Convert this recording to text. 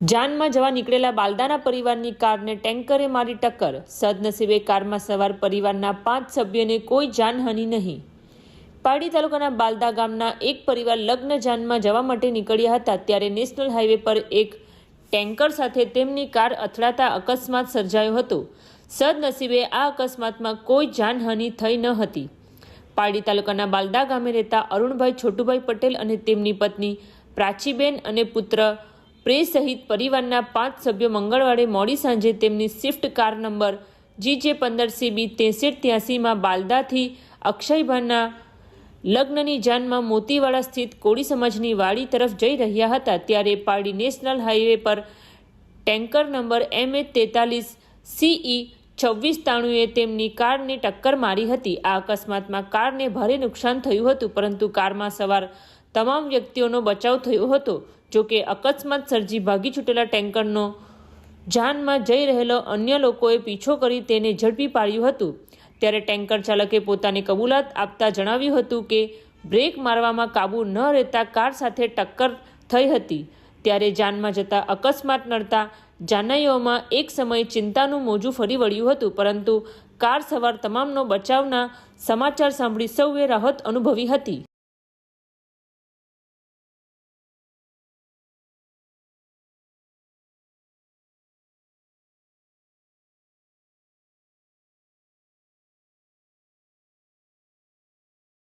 જાનમાં જવા નીકળેલા બાલદાના પરિવારની કારને ટેન્કરે મારી ટક્કર. સદનસીબે કારમાં સવાર પરિવારના પાંચ સભ્યોને કોઈ જાનહાનિ નહીં. પારડી તાલુકાના બાલદા ગામના એક પરિવાર લગ્ન જાનમાં જવા માટે નીકળ્યા હતા ત્યારે નેશનલ હાઈવે પર એક ટેન્કર સાથે તેમની કાર અથડાતા અકસ્માત સર્જાયો હતો. સદનસીબે આ અકસ્માતમાં કોઈ જાનહાનિ થઈ ન હતી. પારડી તાલુકાના બાલદા ગામે રહેતા અરુણભાઈ, છોટુભાઈ પટેલ અને તેમની પત્ની પ્રાચીબેન અને પુત્ર પ્રેસ સહિત પરિવારના પાંચ સભ્યો મંગળવારે મોડી સાંજે તેમની સ્વિફ્ટ કાર નંબર જી જે પંદર સીબી ત્રેસઠ ત્યાસીમાં બાલદાથી અક્ષયભાઈના લગ્નની જાનમાં મોતીવાડા સ્થિત કોળી સમાજની વાડી તરફ જઈ રહ્યા હતા, ત્યારે પારડી નેશનલ હાઈવે પર ટેન્કર નંબર એમ એ તેતાલીસ સીઈ છવ્વીસ તાણુએ તેમની કારને ટક્કર મારી હતી. આ અકસ્માતમાં કારને ભારે નુકસાન થયું હતું, પરંતુ કારમાં સવાર તમામ વ્યક્તિઓનો બચાવ થયો હતો જોકે અકસ્માત સર્જી ભાગી છૂટેલા ટેન્કરનો જાનમાં જઈ રહેલો અન્ય લોકોએ પીછો કરી તેને ઝડપી પાડ્યું હતું. ત્યારે ટેન્કર ચાલકે પોતાની કબૂલાત આપતા જણાવ્યું હતું કે, બ્રેક મારવામાં કાબુ ન રહેતા કાર સાથે ટક્કર થઈ હતી. ત્યારે જાનમાં જતા અકસ્માત નડતા જાનૈયોમાં એક સમયે ચિંતાનું મોજું ફરી વળ્યું હતું, પરંતુ કાર સવાર તમામનો બચાવના સમાચાર સાંભળી સૌએ રાહત અનુભવી હતી.